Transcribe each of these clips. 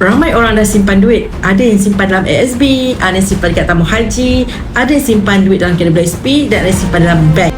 Ramai orang dah simpan duit. Ada yang simpan dalam ASB, ada yang simpan dekat tamu haji, ada yang simpan duit dalam kena SP dan ada yang simpan dalam bank.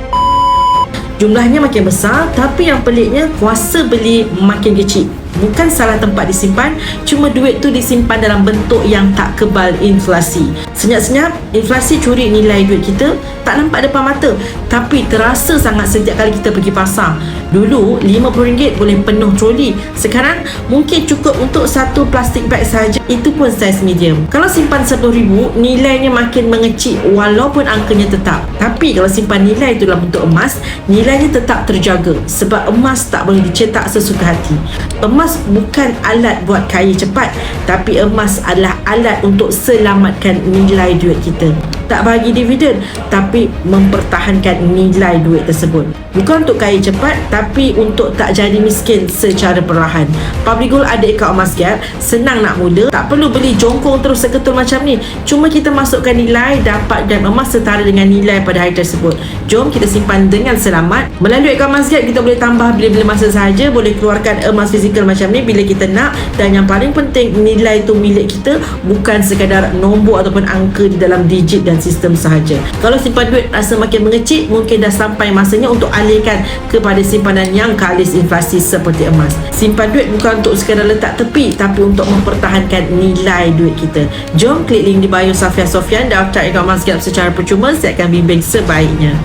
Jumlahnya makin besar tapi yang peliknya kuasa beli makin kecil. Bukan salah tempat disimpan, cuma duit tu disimpan dalam bentuk yang tak kebal inflasi. Senyap-senyap, inflasi curi nilai duit kita tak nampak depan mata tapi terasa sangat setiap kali kita pergi pasar. Dulu RM50 boleh penuh troli. Sekarang mungkin cukup untuk satu plastik bag saja. Itu pun saiz medium. Kalau simpan RM10,000, nilainya makin mengecil walaupun angkanya tetap. Tapi kalau simpan nilai itu dalam bentuk emas, nilainya tetap terjaga sebab emas tak boleh dicetak sesuka hati. Emas bukan alat buat kaya cepat, tapi emas adalah alat untuk selamatkan nilai duit kita. Tak bagi dividen, tapi mempertahankan nilai duit tersebut. Bukan untuk kaya cepat, tapi untuk tak jadi miskin secara perlahan. Public Gold ada akaun emas gap, senang nak mula, tak perlu beli jongkong terus seketul macam ni. Cuma kita masukkan nilai, dapat gap emas setara dengan nilai pada hari tersebut. Jom kita simpan dengan selamat. Melalui akaun emas gap, kita boleh tambah bila-bila masa sahaja, boleh keluarkan emas fizikal macam ni bila kita nak dan yang paling penting nilai tu milik kita bukan sekadar nombor ataupun angka di dalam digit dan sistem sahaja. Kalau simpan duit rasa makin mengecil, mungkin dah sampai masanya untuk alihkan kepada simpanan yang kalis inflasi seperti emas. Simpan duit bukan untuk sekadar letak tepi tapi untuk mempertahankan nilai duit kita. Jom klik link di bio Safia Sofian daftar akaun emas secara percuma saya akan bimbing sebaiknya.